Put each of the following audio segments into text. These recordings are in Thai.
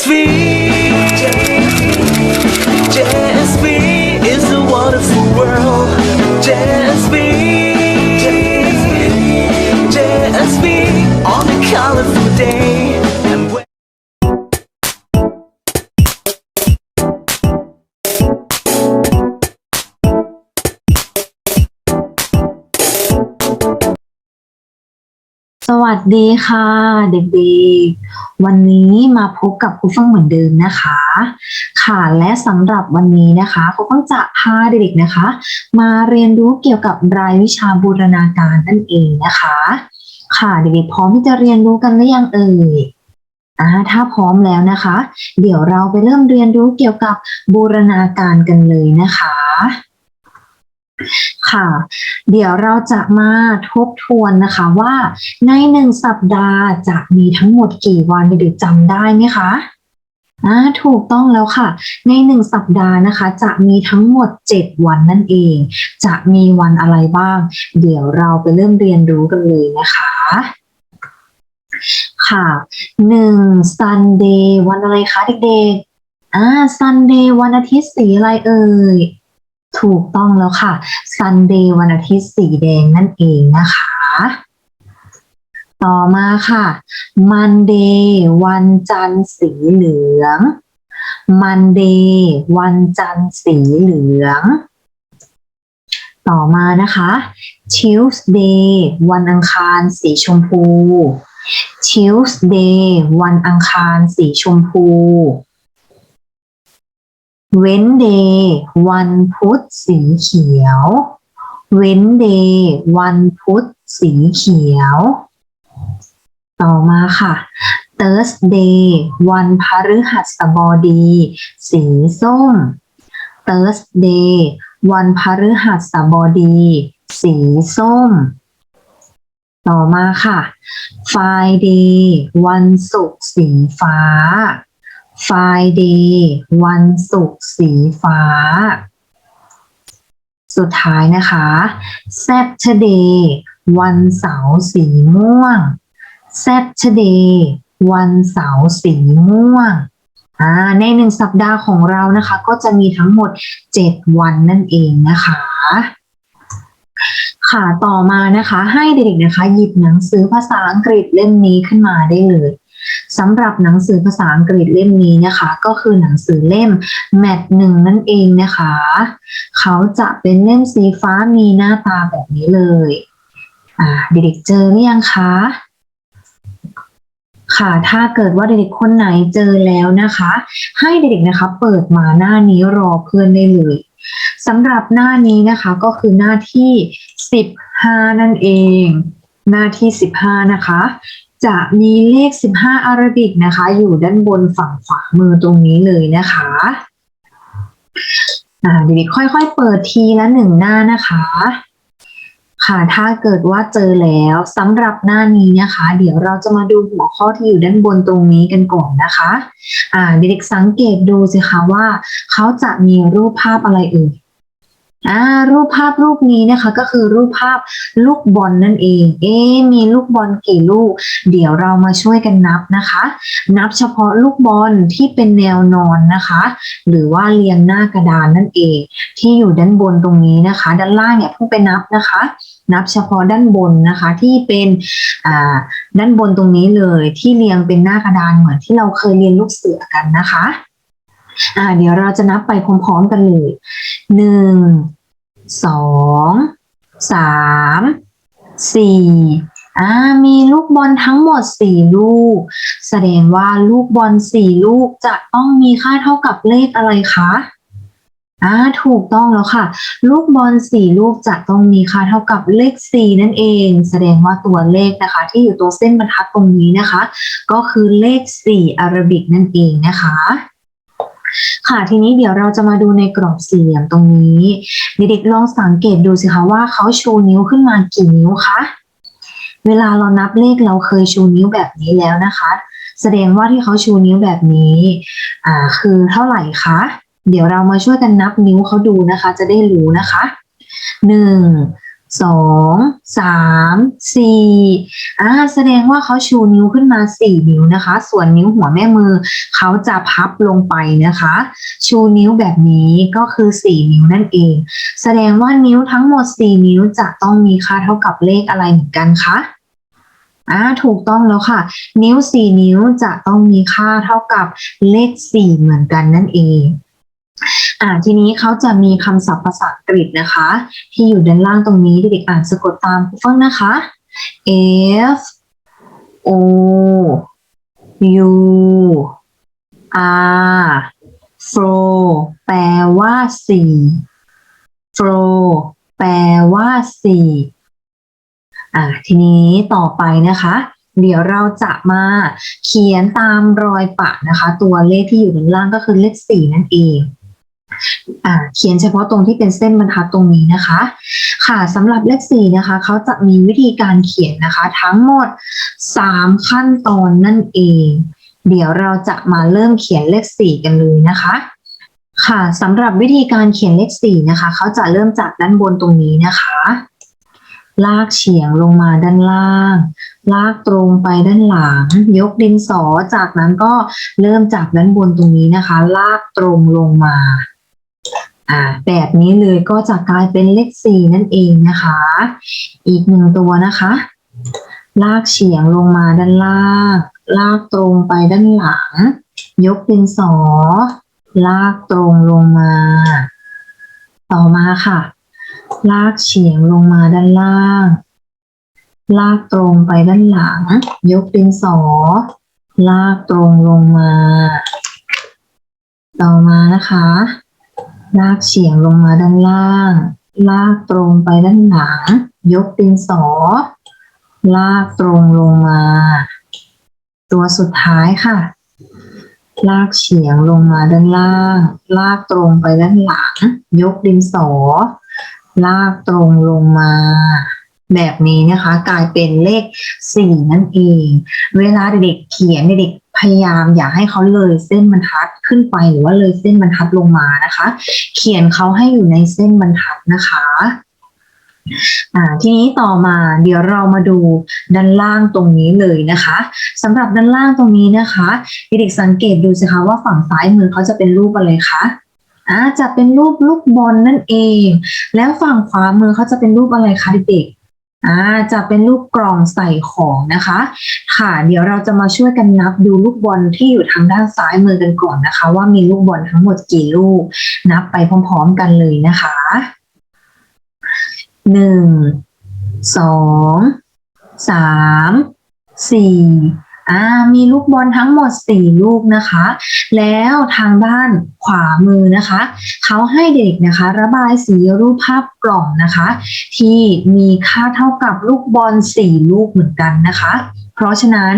his. วัสดีค่ะเด็กๆ วันนี้มาพบกับครูฟังเหมือนเดิมนะคะ ค่ะและสำหรับวันนี้นะคะครูฟังจะพาเด็กๆนะคะ มาเรียนรู้เกี่ยวกับรายวิชาบูรณาการนั่นเองนะคะ ค่ะเด็กๆพร้อมที่จะเรียนรู้กันหรือยังเอ่ยอ่าถ้าพร้อมแล้วนะคะ เดี๋ยวเราไปเริ่มเรียนรู้เกี่ยวกับบูรณาการกันเลยนะคะ ค่ะ เดี๋ยวเราจะมาทบทวนนะคะว่าในหนึ่งสัปดาห์จะมีทั้งหมดกี่วันเด็กๆจำได้ไหมคะอ่าถูกต้องแล้วค่ะ ในหนึ่งสัปดาห์นะคะ จะมีทั้งหมด 7 วันนั่นเอง จะมีวันอะไรบ้าง เดี๋ยวเราไปเริ่มเรียนรู้กันเลยนะคะ ค่ะหนึ่ง Sunday วันอะไรคะเด็กๆอ่า Sunday วันอาทิตย์สีอะไรเอ่ย ถูกต้องแล้วค่ะ Sunday วันอาทิตย์สีแดงนั่นเองนะคะ ต่อมาค่ะ Monday วันจันทร์สีเหลือง Monday วันจันทร์สีเหลือง ต่อมานะคะ Tuesday วันอังคารสีชมพู Tuesday วันอังคารสีชมพู เว้นเดย์วันพุธสีเขียว เว้นเดย์วันพุธสีเขียว ต่อมาค่ะ Thursday วันพฤหัสบดี สีส้ม Thursday วันพฤหัสบดี สีส้ม ต่อมาค่ะ Friday วันศุกร์สีฟ้า Friday วันศุกร์สีฟ้า สุดท้ายนะคะ Saturday วันเสาร์สีม่วง Saturday วันเสาร์สีม่วงอ่าในหนึ่งสัปดาห์ของเรานะคะ ก็จะมีทั้งหมด 7 วันนั่นเองนะคะ ค่ะต่อมานะคะ ให้เด็กๆนะคะ หยิบหนังสือภาษาอังกฤษเล่มนี้ขึ้นมาได้เลย สำหรับหนังสือภาษาอังกฤษเล่มนี้นะคะ ก็คือหนังสือเล่มแมทหนึ่งนั่นเองนะคะ เขาจะเป็นเล่มสีฟ้ามีหน้าตาแบบนี้เลยอ่าเด็กๆเจอหรือยังคะค่ะ ถ้าเกิดว่าเด็กๆคนไหนเจอแล้วนะคะ ให้เด็กๆนะคะ เปิดมาหน้านี้รอเพื่อนได้เลยสำหรับหน้านี้นะคะก็คือหน้าที่ 15 นั่นเอง หน้าที่ 15 นะคะ จะมีเลข 15 อาราบิกนะคะ อยู่ด้านบนฝั่งขวามือตรงนี้เลยนะคะเด็กๆค่อยๆ เปิดทีละหนึ่งหน้านะคะค่ะถ้าเกิดว่าเจอแล้วสำหรับหน้านี้นะคะ เดี๋ยวเราจะมาดูหัวข้อที่อยู่ด้านบนตรงนี้กันก่อนนะคะ อ่าเด็กๆสังเกตดูสิคะว่า เขาจะมีรูปภาพอะไรเอ่ย อ่ารูปภาพรูปนี้นะคะก็คือรูปภาพลูกบอลนั่นเอง เอ๊มีลูกบอลกี่ลูก เดี๋ยวเรามาช่วยกันนับนะคะ นับเฉพาะลูกบอลที่เป็นแนวนอนนะคะ หรือว่าเรียงหน้ากระดานนั่นเอง ที่อยู่ด้านบนตรงนี้นะคะ ด้านล่างเนี่ยเพิ่งไปนับนะคะ นับเฉพาะด้านบนนะคะที่เป็นอ่าด้านบนตรงนี้เลยที่เรียงเป็นหน้ากระดานเหมือนที่เราเคยเรียนลูกเสือกันนะคะ อ่า เดี๋ยวเราจะนับไปพร้อมๆกันเลยหนึ่งสองสามสี่อ่ามีลูกบอลทั้งหมดสี่ลูก แสดงว่าลูกบอลสี่ลูกจะต้องมีค่าเท่ากับเลขอะไรคะอ่าถูกต้องแล้วค่ะ ลูกบอลสี่ลูกจะต้องมีค่าเท่ากับเลขสี่นั่นเอง แสดงว่าตัวเลขนะคะ ที่อยู่ตรงเส้นบรรทัดตรงนี้นะคะ ก็คือเลขสี่อารบิกนั่นเองนะคะ ค่ะทีนี้เดี๋ยวเราจะมาดูในกรอบสี่เหลี่ยมตรงนี้ เด็กๆลองสังเกตดูสิคะว่าเขาชูนิ้วขึ้นมากี่นิ้วคะเวลาเรานับเลขเราเคยชูนิ้วแบบนี้แล้วนะคะ แสดงว่าที่เขาชูนิ้วแบบนี้อ่าคือเท่าไหร่คะเดี๋ยวเรามาช่วยกันนับนิ้วเขาดูนะคะ จะได้รู้นะคะหนึ่ง สองสามสี่อ่าแสดงว่าเขาชูนิ้วขึ้นมาสี่นิ้วนะคะ ส่วนนิ้วหัวแม่มือเขาจะพับลงไปนะคะ ชูนิ้วแบบนี้ก็คือสี่นิ้วนั่นเอง แสดงว่านิ้วทั้งหมดสี่นิ้วจะต้องมีค่าเท่ากับเลขอะไรเหมือนกันคะอ่าถูกต้องแล้วค่ะ นิ้วสี่นิ้วจะต้องมีค่าเท่ากับเลขสี่เหมือนกันนั่นเอง อ่าทีนี้เขาจะมีคำศัพท์ภาษาอังกฤษนะคะ ที่อยู่ด้านล่างตรงนี้เด็กๆอ่านสะกดตามคุณฟังนะคะ F O U R flow แปลว่าสี่ flow แปลว่าสี่อ่าทีนี้ต่อไปนะคะ เดี๋ยวเราจะมาเขียนตามรอยปะนะคะ ตัวเลขที่อยู่ด้านล่างก็คือเลขสี่นั่นเอง เขียนเฉพาะตรงที่เป็นเส้นบรรทัดตรงนี้นะคะ ค่ะสำหรับเลขสี่นะคะเขาจะมีวิธีการเขียนนะคะ ทั้งหมดสามขั้นตอนนั่นเอง เดี๋ยวเราจะมาเริ่มเขียนเลขสี่กันเลยนะคะ ค่ะสำหรับวิธีการเขียนเลขสี่นะคะเขาจะเริ่มจากด้านบนตรงนี้นะคะ ลากเฉียงลงมาด้านล่าง ลากตรงไปด้านหลัง ยกดินสอจากนั้นก็เริ่มจากด้านบนตรงนี้นะคะ ลากตรงลงมา อ่าแบบนี้เลยก็จะกลายเป็นเลขสี่นั่นเองนะคะ อีกหนึ่งตัวนะคะ ลากเฉียงลงมาด้านล่าง ลากตรงไปด้านหลัง ยกดินสอ ลากตรงลงมา ต่อมาค่ะ ลากเฉียงลงมาด้านล่าง ลากตรงไปด้านหลัง ยกดินสอ ลากตรงลงมา ต่อมานะคะ ลากเฉียงลงมาด้านล่าง ลากตรงไปด้านหลัง ยกดินสอ ลากตรงลงมา ตัวสุดท้ายค่ะ ลากเฉียงลงมาด้านล่าง ลากตรงไปด้านหลัง ยกดินสอ ลากตรงลงมา แบบนี้นะคะ กลายเป็นเลขสี่นั่นเอง เวลาเด็กเขียนเด็กพยายามอย่าให้เขาเลยเส้นบรรทัดขึ้นไปหรือว่าเลยเส้นบรรทัดลงมานะคะ เขียนเขาให้อยู่ในเส้นบรรทัดนะคะทีนี้ต่อมาเดี๋ยวเรามาดูด้านล่างตรงนี้เลยนะคะสำหรับด้านล่างตรงนี้นะคะเด็กสังเกตดูสิคะว่าฝั่งซ้ายมือเขาจะเป็นรูปอะไรคะอ่าจะเป็นรูปลูกบอลนั่นเอง แล้วฝั่งขวามือเขาจะเป็นรูปอะไรคะเด็กๆ อ่าจะเป็นลูกกรองใส่ของนะคะ ค่ะ เดี๋ยวเราจะมาช่วยกันนับดูลูกบอลที่อยู่ทางด้านซ้ายมือกันก่อนนะคะ ว่ามีลูกบอลทั้งหมดกี่ลูก นับไปพร้อมๆกันเลยนะคะหนึ่งสองสามสี่ามีลูกบอลทั้งหมด 4 ลูกนะคะ แล้วทางด้านขวามือนะคะ เขาให้เด็กนะคะ ระบายสีรูปภาพกล่องนะคะ ที่มีค่าเท่ากับลูกบอล 4 ลูกเหมือนกันนะคะ เพราะฉะนั้น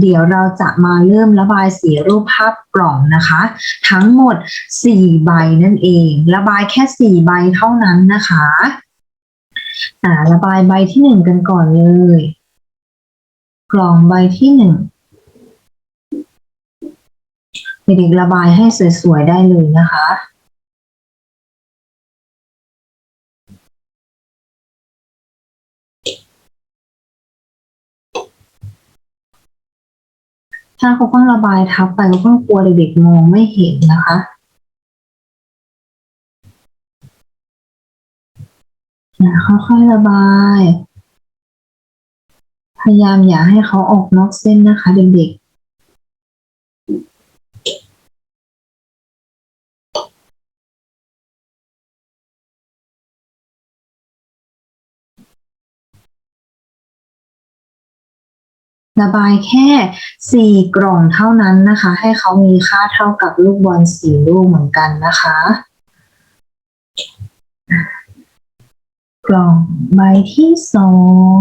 เดี๋ยวเราจะมาเริ่มระบายสีรูปภาพกล่องนะคะ ทั้งหมด 4 ใบนั่นเอง ระบายแค่ 4 ใบเท่านั้นนะคะระบายใบที่ 1 กันก่อนเลยกล่องใบที่ 1 เด็กๆระบายให้สวยๆได้เลยนะคะถ้าเขาต้องระบายทับไปก็ต้องกลัวเด็กๆมองไม่เห็นนะคะนะค่อยๆระบาย พยายามอย่าให้เขาออกนอกเส้นนะคะเด็กๆ ระบายแค่สี่กล่องเท่านั้นนะคะ ให้เขามีค่าเท่ากับลูกบอลสี่ลูกเหมือนกันนะคะ กล่องใบที่สอง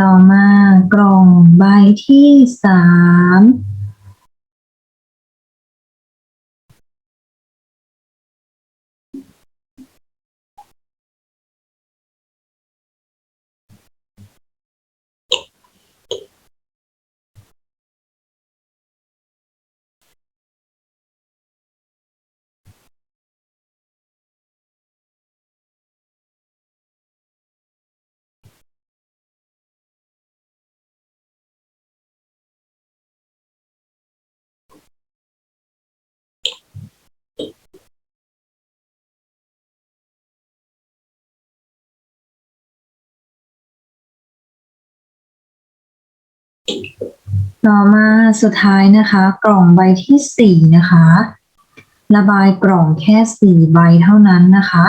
ต่อมากล่องใบที่สาม ต่อมาสุดท้ายนะคะ กล่องใบที่สี่นะคะ ระบายกล่องแค่สี่ใบเท่านั้นนะคะ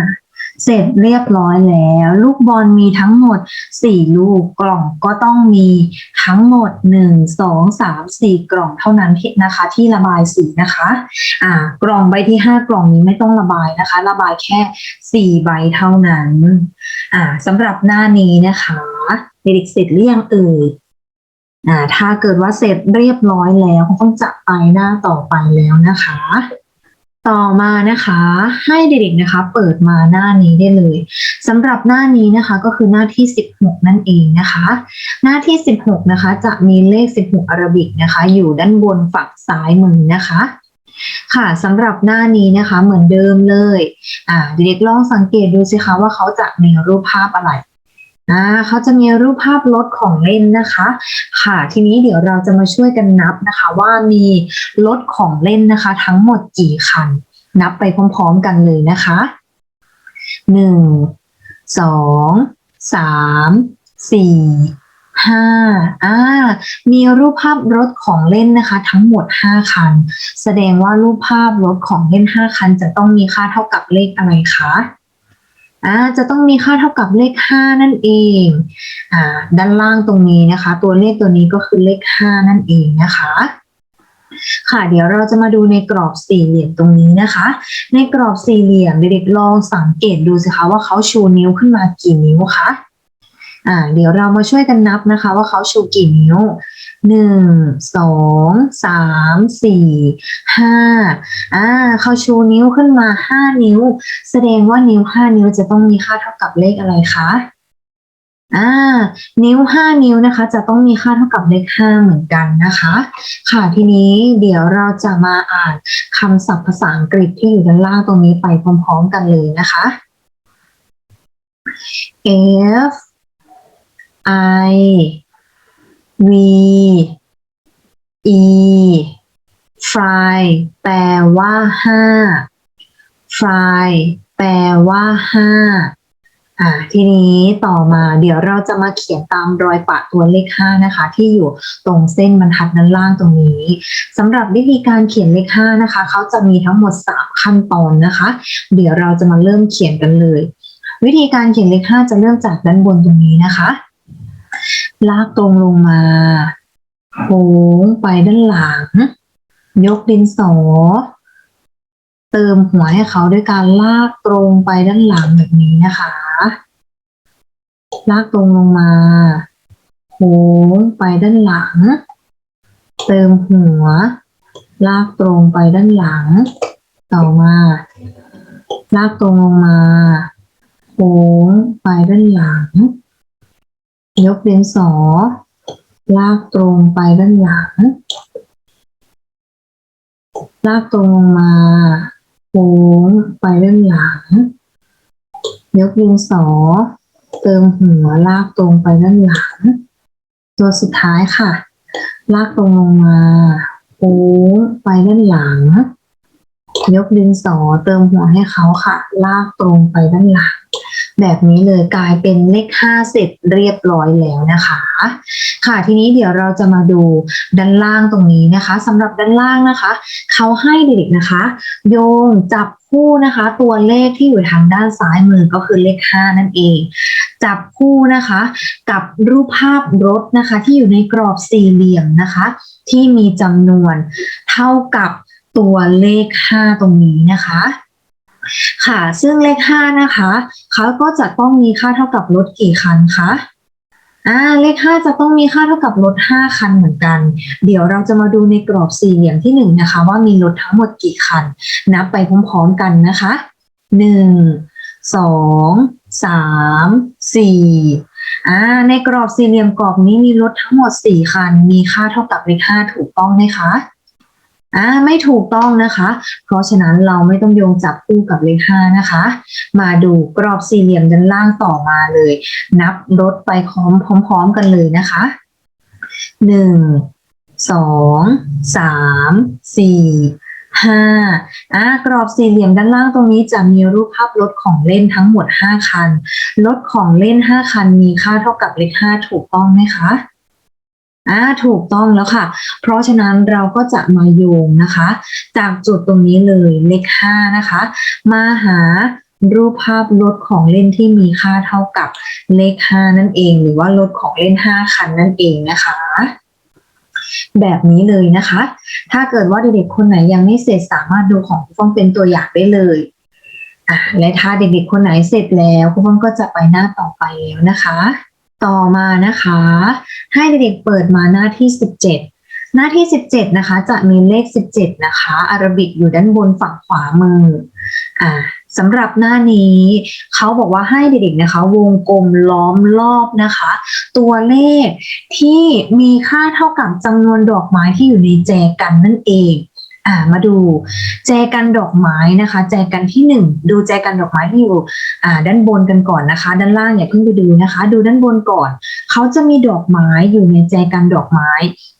ะเสร็จเรียบร้อยแล้ว ลูกบอลมีทั้งหมด 4 ลูกกล่องก็ต้องมีทั้งหมด 1 2 3 4 กล่องเท่านั้นที่นะคะ ที่ระบายสีนะคะอ่ากล่องใบที่ 5 กล่องนี้ไม่ต้องระบายนะคะ ระบายแค่ 4 ใบเท่านั้นอ่าสำหรับหน้านี้นะคะเด็กเสร็จหรือยังเอ่ยอ่าถ้าเกิดว่าเสร็จเรียบร้อยแล้วคงต้องจะไปหน้าต่อไปแล้วนะคะ ต่อมานะคะให้เด็กๆนะคะ เปิดมาหน้านี้ได้เลยสำหรับหน้านี้นะคะก็คือหน้าที่ 16 นั่นเองนะคะ หน้าที่ 16 นะคะ จะมีเลข 16 อารบิกนะคะ อยู่ด้านบนฝั่งซ้ายมือนะคะ ค่ะสำหรับหน้านี้นะคะเหมือนเดิมเลย อ่าเด็กๆลองสังเกตดูสิคะว่าเขาจะมีรูปภาพอะไร อ่าเขาจะมีรูปภาพรถของเล่นนะคะ ค่ะทีนี้เดี๋ยวเราจะมาช่วยกันนับนะคะ ว่ามีรถของเล่นนะคะ ทั้งหมดกี่คัน นับไปพร้อมๆกันเลยนะคะหนึ่งสองสามสี่ห้าอ่า มีรูปภาพรถของเล่นนะคะ ทั้งหมดห้าคัน แสดงว่ารูปภาพรถของเล่นห้าคัน จะต้องมีค่าเท่ากับเลขอะไรคะ อ่าจะต้องมีค่าเท่ากับเลขห้านั่นเองอ่าด้านล่างตรงนี้นะคะ ตัวเลขตัวนี้ก็คือเลขห้านั่นเองนะคะ ค่ะ เดี๋ยวเราจะมาดูในกรอบสี่เหลี่ยมตรงนี้นะคะ ในกรอบสี่เหลี่ยมเด็กๆลองสังเกตดูสิคะว่าเขาชูนิ้วขึ้นมากี่นิ้วคะอ่าเดี๋ยวเรามาช่วยกันนับนะคะ ว่าเขาชูกี่นิ้ว หนึ่งสองสามสี่ห้าอ่าเขาชูนิ้วขึ้นมาห้านิ้ว แสดงว่านิ้วห้านิ้วจะต้องมีค่าเท่ากับเลขอะไรคะอ่านิ้วห้านิ้วนะคะ จะต้องมีค่าเท่ากับเลขห้าเหมือนกันนะคะ ค่ะทีนี้เดี๋ยวเราจะมาอ่านคำศัพท์ภาษาอังกฤษที่อยู่ด้านล่างตรงนี้ไปพร้อมๆกันเลยนะคะ F I V E fry แปลว่าห้า fry แปลว่าห้าอ่าทีนี้ต่อมาเดี๋ยวเราจะมาเขียนตามรอยปะตัวเลข5นะคะ ที่อยู่ตรงเส้นบรรทัดด้านล่างตรงนี้สำหรับวิธีการเขียนเลข5นะคะ เขาจะมีทั้งหมด 3 ขั้นตอนนะคะ เดี๋ยวเราจะมาเริ่มเขียนกันเลย วิธีการเขียนเลข5จะเริ่มจากด้านบนตรงนี้นะคะ ลากตรงลงมาโค้งไปด้านหลัง ยกดินสอ เติมหัวให้เขาด้วยการลากตรงไปด้านหลังแบบนี้นะคะ ลากตรงลงมาโค้งไปด้านหลัง เติมหัว ลากตรงไปด้านหลัง ต่อมา ลากตรงลงมาโค้งไปด้านหลัง ยกดินสอ ลากตรงไปด้านหลัง ลากตรงลงมาโค้งไปด้านหลัง ยกดินสอ เติมหัวลากตรงไปด้านหลัง ตัวสุดท้ายค่ะ ลากตรงลงมาโค้งไปด้านหลัง ยกดินสอเติมหัวให้เขาค่ะ ลากตรงไปด้านหลังแบบนี้เลยกลายเป็นเลขห้าเสร็จเรียบร้อยแล้วนะคะ ค่ะทีนี้เดี๋ยวเราจะมาดูด้านล่างตรงนี้นะคะสำหรับด้านล่างนะคะ เขาให้เด็กๆนะคะ โยงจับคู่นะคะ ตัวเลขที่อยู่ทางด้านซ้ายมือก็คือเลข5นั่นเอง จับคู่นะคะ กับรูปภาพรถนะคะ ที่อยู่ในกรอบสี่เหลี่ยมนะคะ ที่มีจำนวนเท่ากับ ตัวเลข 5 ตรงนี้นะคะ ค่ะ ซึ่งเลข 5 นะคะเขาก็จะต้องมีค่าเท่ากับรถกี่คันคะอ่าเลข 5 จะต้องมีค่าเท่ากับรถ5คันเหมือนกัน เดี๋ยวเราจะมาดูในกรอบสี่เหลี่ยมที่หนึ่งนะคะ ว่ามีรถทั้งหมดกี่คัน นับไปพร้อมๆกันนะคะหนึ่งสองสามสี่อ่าในกรอบสี่เหลี่ยมกรอบนี้มีรถทั้งหมดสี่คัน มีค่าเท่ากับเลขห้าถูกต้องไหมคะ อ่าไม่ถูกต้องนะคะ เพราะฉะนั้นเราไม่ต้องโยงจับคู่กับเลขห้านะคะ มาดูกรอบสี่เหลี่ยมด้านล่างต่อมาเลย นับรถไปพร้อมๆกันเลยนะคะหนึ่งสองสามสี่ห้าอ่ากรอบสี่เหลี่ยมด้านล่างตรงนี้จะมีรูปภาพรถของเล่นทั้งหมดห้าคันรถของเล่นห้าคันมีค่าเท่ากับเลขห้าถูกต้องไหมคะ อ่าถูกต้องแล้วค่ะ เพราะฉะนั้นเราก็จะมาโยงนะคะ จากจุดตรงนี้เลยเลขห้านะคะ มาหารูปภาพรถของเล่นที่มีค่าเท่ากับเลขห้านั่นเอง หรือว่ารถของเล่นห้าคันนั่นเองนะคะ แบบนี้เลยนะคะ ถ้าเกิดว่าเด็กๆคนไหนยังไม่เสร็จสามารถดูของครูฟ้องเป็นตัวอย่างได้เลยอะและถ้าเด็กๆคนไหนเสร็จแล้วครูฟ้องก็จะไปหน้าต่อไปแล้วนะคะ ต่อมานะคะ ให้เด็กๆเปิดมาหน้าที่ 17 หน้าที่ 17 นะคะ จะมีเลข 17 นะคะอารบิกอยู่ด้านบนฝั่งขวามืออ่าสำหรับหน้านี้เขาบอกว่าให้เด็กๆนะคะ วงกลมล้อมรอบนะคะ ตัวเลขที่มีค่าเท่ากับจำนวนดอกไม้ที่อยู่ในแจกันนั่นเอง อ่ามาดูแจกันดอกไม้นะคะ แจกันที่หนึ่งดูแจกันดอกไม้ที่อยู่อ่าด้านบนกันก่อนนะคะ ด้านล่างอย่าเพิ่งไปดูนะคะ ดูด้านบนก่อน เขาจะมีดอกไม้อยู่ในแจกันดอกไม้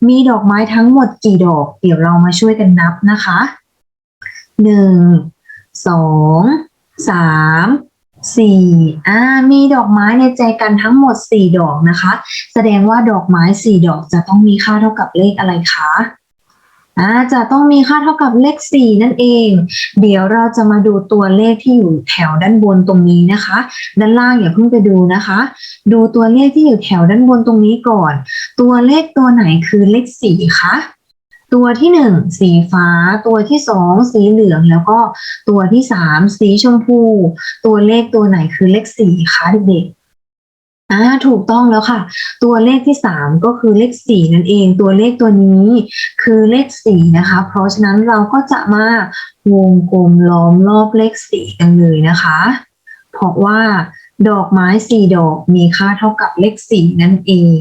มีดอกไม้ทั้งหมดกี่ดอก เดี๋ยวเรามาช่วยกันนับนะคะหนึ่งสองสามสี่อ่า มีดอกไม้ในแจกันทั้งหมดสี่ดอกนะคะ แสดงว่าดอกไม้สี่ดอกจะต้องมีค่าเท่ากับเลขอะไรคะ อ่าจะต้องมีค่าเท่ากับเลขสี่นั่นเอง เดี๋ยวเราจะมาดูตัวเลขที่อยู่แถวด้านบนตรงนี้นะคะ ด้านล่างอย่าเพิ่งไปดูนะคะ ดูตัวเลขที่อยู่แถวด้านบนตรงนี้ก่อน ตัวเลขตัวไหนคือเลขสี่คะ ตัวที่หนึ่งสีฟ้า ตัวที่สองสีเหลือง แล้วก็ตัวที่สามสีชมพู ตัวเลขตัวไหนคือเลขสี่คะเด็กๆ อ่าถูกต้องแล้วค่ะ ตัวเลขที่สามก็คือเลขสี่นั่นเอง ตัวเลขตัวนี้คือเลขสี่นะคะ เพราะฉะนั้นเราก็จะมาวงกลมล้อมรอบเลขสี่กันเลยนะคะ เพราะว่าดอกไม้สี่ดอกมีค่าเท่ากับเลขสี่นั่นเอง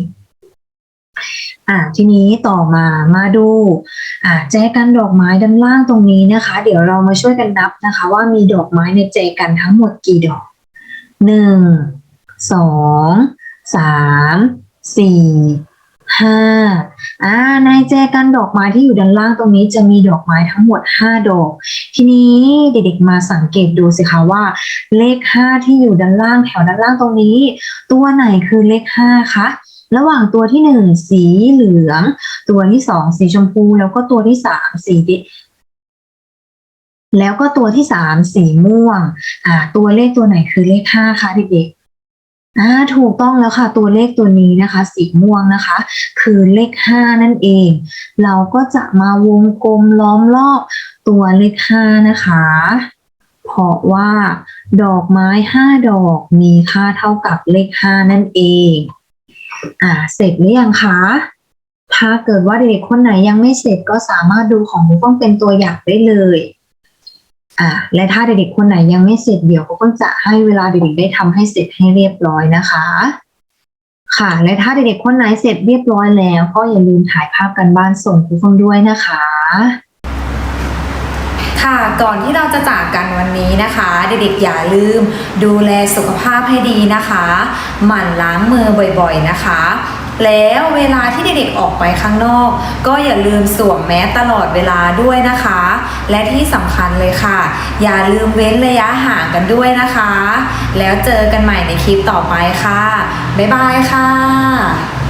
อ่าทีนี้ต่อมามาดูอ่าแจกันดอกไม้ด้านล่างตรงนี้นะคะ เดี๋ยวเรามาช่วยกันนับนะคะ ว่ามีดอกไม้ในแจกันทั้งหมดกี่ดอกหนึ่ง สองสามสี่ห้าอ่าในแจกันดอกไม้ที่อยู่ด้านล่างตรงนี้จะมีดอกไม้ทั้งหมดห้าดอก ทีนี้เด็กๆมาสังเกตดูสิคะว่า เลขห้าที่อยู่ด้านล่างแถวด้านล่างตรงนี้ ตัวไหนคือเลขห้าคะระหว่างตัวที่หนึ่งสีเหลือง ตัวที่สองสีชมพู แล้วก็ตัวที่สามสีดิแล้วก็ตัวที่สามสีม่วงอ่าตัวเลขตัวไหนคือเลขห้าคะเด็กๆ อ่าถูกต้องแล้วค่ะตัวเลขตัวนี้นะคะ สีม่วงนะคะ คือเลขห้านั่นเอง เราก็จะมาวงกลมล้อมรอบตัวเลขห้านะคะ เพราะว่า ดอกไม้ห้าดอกมีค่าเท่ากับเลขห้านั่นเองอ่าเสร็จหรือยังคะถ้าเกิดว่าเด็กคนไหนยังไม่เสร็จก็สามารถดูของคุณต้องเป็นตัวอย่างได้เลย อ่าและถ้าเด็กๆคนไหนยังไม่เสร็จเดี๋ยวก็จะให้เวลาเด็กๆได้ทำให้เสร็จให้เรียบร้อยนะคะ ค่ะ และถ้าเด็กๆคนไหนเสร็จเรียบร้อยแล้ว ก็อย่าลืมถ่ายภาพกันบ้านส่งครูฟงด้วยนะคะ ค่ะก่อนที่เราจะจากกันวันนี้นะคะ เด็กๆอย่าลืมดูแลสุขภาพให้ดีนะคะ หมั่นล้างมือบ่อยๆนะคะ แล้วเวลาที่เด็กๆออกไปข้างนอก ก็อย่าลืมสวมแมสตลอดเวลาด้วยนะคะ และที่สำคัญเลยค่ะ อย่าลืมเว้นระยะห่างกันด้วยนะคะ แล้วเจอกันใหม่ในคลิปต่อไปค่ะ บ๊ายบายค่ะ